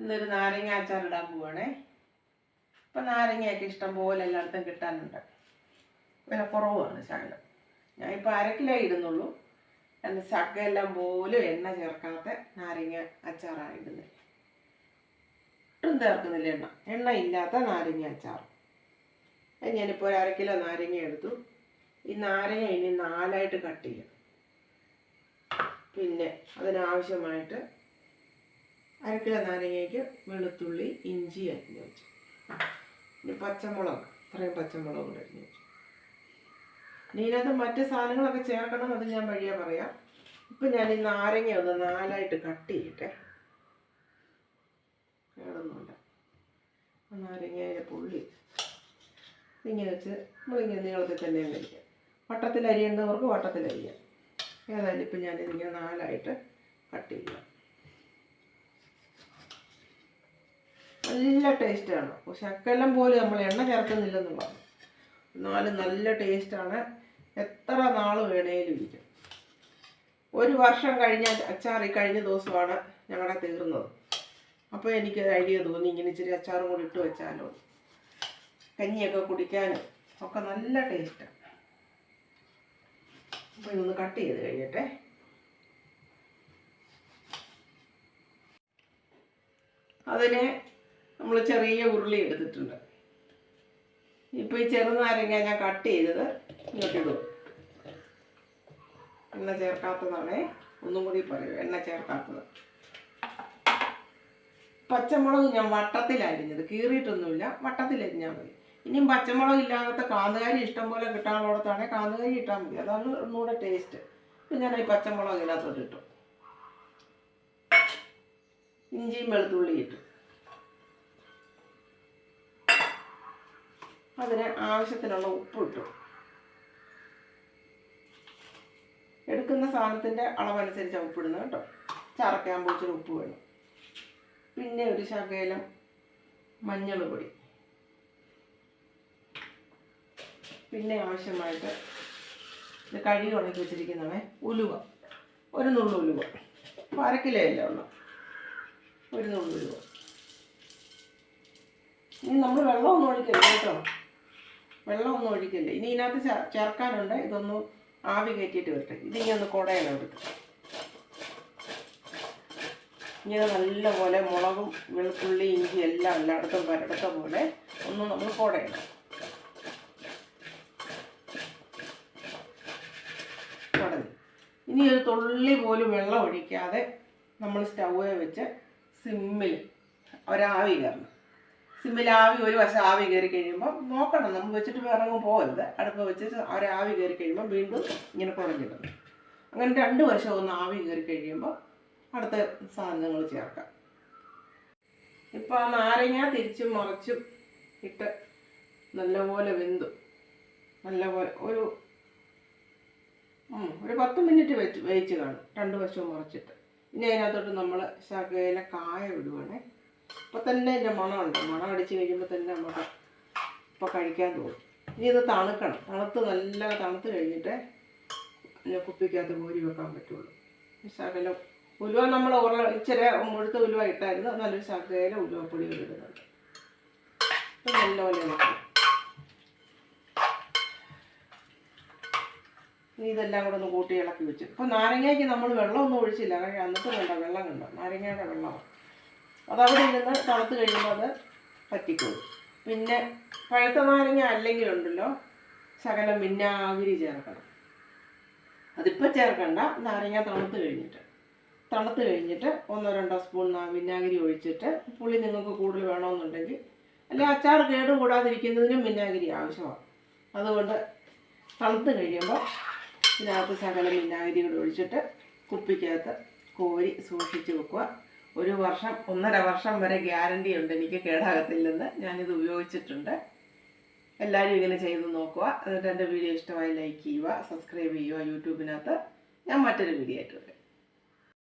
ഇന്നൊരു നാരങ്ങ അച്ചാർ ഇടാൻ പോവാണേ. ഇപ്പം നാരങ്ങയൊക്കെ ഇഷ്ടം പോലെ എല്ലായിടത്തും കിട്ടാനുണ്ട്. വില കുറവാണ് ശകലം. ഞാൻ അര കിലോ ഇടുന്നുള്ളൂ. എന്റെ ചക്കയെല്ലാം പോലും എണ്ണ ചേർക്കാത്ത നാരങ്ങ അച്ചാറാണ് ഇടുന്നത്. ഒട്ടും ചേർക്കുന്നില്ല എണ്ണ. എണ്ണ ഇല്ലാത്ത നാരങ്ങ അച്ചാർ. ഞാനിപ്പോൾ ഒരു അര കിലോ നാരങ്ങ എടുത്തു. ഈ നാരങ്ങ ഇനി നാലായിട്ട് കട്ട് ചെയ്യാം പിന്നെ അതിനാവശ്യമായിട്ട് അര കിലോ നാരങ്ങയ്ക്ക് വെളുത്തുള്ളി ഇഞ്ചി അരിഞ്ഞ് വെച്ചു. പിന്നെ പച്ചമുളക് ഇത്രയും പച്ചമുളക് കൂടെ അരിഞ്ഞ് വെച്ചു. ഇനി ഇതിനകത്ത് മറ്റ് സാധനങ്ങളൊക്കെ ചേർക്കണം അത് ഞാൻ വഴിയെ പറയാം. ഇപ്പം ഞാൻ ഈ നാരങ്ങ ഒന്ന് നാലായിട്ട് കട്ട് ചെയ്യട്ടെ. കേടൊന്നുമില്ല. ആ നാരങ്ങയുടെ പുള്ളി ഇങ്ങനെ വെച്ച് നമ്മളിങ്ങനെ നീളത്തിൽ തന്നെ കഴിക്കാം വട്ടത്തിൽ അരിയേണ്ടവർക്ക് വട്ടത്തിൽ അരിയാം. ഏതായാലും ഇപ്പം ഞാനിതിങ്ങനെ നാലായിട്ട് കട്ട് ചെയ്യാം. നല്ല ടേസ്റ്റാണ് ശക്കെല്ലാം പോലും നമ്മൾ എണ്ണ ചേർക്കുന്നില്ലെന്നുള്ളതാണ് എന്നാലും നല്ല ടേസ്റ്റാണ് എത്ര നാൾ വേണേലും ഇരിക്കും. ഒരു വർഷം കഴിഞ്ഞ അച്ചാർ ഈ കഴിഞ്ഞ ദിവസമാണ് ഞങ്ങളുടെ തീർന്നത്. അപ്പോൾ എനിക്ക് ഐഡിയ തോന്നി ഇങ്ങനെ ഇച്ചിരി അച്ചാറും കൂടി ഇട്ട് വെച്ചാലോ. കഞ്ഞിയൊക്കെ കുടിക്കാനും ഒക്കെ നല്ല ടേസ്റ്റാണ് അപ്പോൾ ഇതൊന്ന് കട്ട് ചെയ്ത് കഴിയട്ടെ അതിന് നമ്മൾ ചെറിയ ഉരുളി എടുത്തിട്ടുണ്ട്. ഇപ്പൊ ഈ ചെറുനാരങ്ങ ഞാൻ കട്ട് ചെയ്തത് ഇങ്ങോട്ടിടും എണ്ണ ചേർക്കാത്തതാണേ. ഒന്നും കൂടി പറയൂ എണ്ണ ചേർക്കാത്തത്. പച്ചമുളക് ഞാൻ വട്ടത്തിലരിഞ്ഞത് കീറിയിട്ടൊന്നുമില്ല വട്ടത്തിലരിഞ്ഞാൽ മതി. ഇനിയും പച്ചമുളക് ഇല്ലാത്ത കാന്തുകാരി ഇഷ്ടം പോലെ കിട്ടാനുള്ളടത്താണെങ്കിൽ കാന്തുകാരി ഇട്ടാൽ മതി. അതാണ് ഒന്നുകൂടെ ടേസ്റ്റ്. ഇപ്പം ഞാൻ ഈ പച്ചമുളക് ഇതിനകത്തോട്ട് ഇട്ടു. ഇഞ്ചിയും വെളുത്തുള്ളി ഇട്ടു. അതിന് ആവശ്യത്തിനുള്ള ഉപ്പ് ഇട്ടു. എടുക്കുന്ന സാധനത്തിന്റെ അളവനുസരിച്ചാണ് ഉപ്പിടുന്നത് കേട്ടോ. ചറക്കാൻ ഇച്ചിരി ഉപ്പ് വേണം. പിന്നെ ഒരു ശകലം മഞ്ഞൾ പൊടി. പിന്നെ ആവശ്യമായിട്ട് ഇത് കഴുകി ഉണക്കി വെച്ചിരിക്കുന്നതാണ് ഉലുവ. ഒരു നുള്ളു ഉലുവ. അപ്പോൾ അരക്കിലയല്ലേ ഉള്ളു. ഒരു നുള്ളു ഉലുവ. ഇനി നമ്മൾ വെള്ളമൊന്നും ഒഴിക്കരുത് കേട്ടോ. വെള്ളമൊന്നും ഒഴിക്കില്ല. ഇനി ഇതിനകത്ത് ചേർക്കാനുണ്ട്. ഇതൊന്ന് ആവി കയറ്റിയിട്ട് വരട്ടെ. ഇതിങ്ങനെ ഒന്ന് കുടയണം എടുത്ത് ഇങ്ങനെ നല്ലപോലെ മുളകും വെളുത്തുള്ളി ഇഞ്ചി എല്ലാം എല്ലായിടത്തും പരടത്ത പോലെ ഒന്ന് നമ്മൾ കുടയണം. ഇനി ഒരു തുള്ളി പോലും വെള്ളം ഒഴിക്കാതെ നമ്മൾ സ്റ്റൗവേ വെച്ച് സിമ്മിൽ ഒരാവി കയറണം. സിമ്മിൽ ആവി ഒരു വശം ആവി കയറി കഴിയുമ്പോൾ നോക്കണം. നമ്മൾ വെച്ചിട്ട് വേറെ പോകരുത് അടുപ്പ് വെച്ച് ഒരാവി കയറി കഴിയുമ്പോൾ വീണ്ടും ഇങ്ങനെ കുറഞ്ഞിടും അങ്ങനെ രണ്ട് വശം ഒന്ന് ആവി കയറി കഴിയുമ്പോൾ അടുത്ത സാധനങ്ങൾ ചേർക്കാം. ഇപ്പോൾ ആ നാരങ്ങ തിരിച്ചും മറിച്ചും ഇട്ട് നല്ലപോലെ വെന്തു. നല്ലപോലെ ഒരു ഒരു പത്ത് മിനിറ്റ് വെച്ച് വേവിച്ച് കാണും. രണ്ട് വശവും മറിച്ചിട്ട്. ഇനി അതിനകത്തോട്ട് നമ്മൾ ശകല കായ വിടുവാണേ അപ്പോൾ തന്നെ ഇതിന്റെ മണമുണ്ട് മണം അടിച്ച് കഴിയുമ്പോൾ തന്നെ നമുക്ക് ഇപ്പോൾ കഴിക്കാൻ തോന്നും. ഇനി ഇത് തണുക്കണം. തണുത്ത് നല്ല തണുത്ത് കഴിഞ്ഞിട്ട് പിന്നെ കുപ്പിക്കകത്ത് കോരി വെക്കാൻ പറ്റുള്ളൂ. ശകലം ഉലുവ നമ്മൾ ഉറ ഇച്ചിരി മുഴുത്ത ഉലുവ ഇട്ടായിരുന്നു. നല്ലൊരു ശകല ഉലുവപ്പൊടി ഇടുന്നുണ്ട്. അപ്പം നല്ലപോലെ ഇനി ഇതെല്ലാം കൂടെ ഒന്ന് കൂട്ടി ഇളക്കി വെച്ചു ഇപ്പം നാരങ്ങയ്ക്ക് നമ്മൾ വെള്ളമൊന്നും ഒഴിച്ചില്ല. കാരണം അന്നത്തെ കണ്ടോ വെള്ളം കണ്ടോ? നാരങ്ങയുടെ വെള്ളമാണ്. അതവിടെ ഇരുന്ന് തണുത്ത് കഴിയുമ്പോൾ അത് പറ്റിക്കോളും. പിന്നെ പഴുത്ത നാരങ്ങ അല്ലെങ്കിലുണ്ടല്ലോ ശകലം വിനാഗിരി ചേർക്കണം. അതിപ്പോൾ ചേർക്കണ്ട നാരങ്ങ തണുത്ത് കഴിഞ്ഞിട്ട്. തണുത്ത് കഴിഞ്ഞിട്ട് ഒന്നോ രണ്ടോ സ്പൂൺ വിനാഗിരി ഒഴിച്ചിട്ട് പുളി നിങ്ങൾക്ക് കൂടുതൽ വേണമെന്നുണ്ടെങ്കിൽ അല്ലെ അച്ചാർ കേട് കൂടാതിരിക്കുന്നതിനും വിനാഗിരി ആവശ്യമാണ്. അതുകൊണ്ട് തണുത്ത് കഴിയുമ്പോൾ ഇതിനകത്ത് ശകലം വിനാഗിരി കൂടി ഒഴിച്ചിട്ട് കുപ്പിക്കകത്ത് കോരി സൂക്ഷിച്ച് വെക്കുക. ഒരു വർഷം ഒന്നര വർഷം വരെ ഗ്യാരണ്ടി ഉണ്ട് എനിക്ക് കേടാകത്തില്ലെന്ന് ഞാനിത് ഉപയോഗിച്ചിട്ടുണ്ട്. എല്ലാവരും ഇങ്ങനെ ചെയ്ത് നോക്കുക. എന്നിട്ട് എന്റെ വീഡിയോ ഇഷ്ടമായി ലൈക്ക് ചെയ്യുക സബ്സ്ക്രൈബ് ചെയ്യുക യൂട്യൂബിനകത്ത്. ഞാൻ മറ്റൊരു വീഡിയോ ആയിട്ട് വരാം.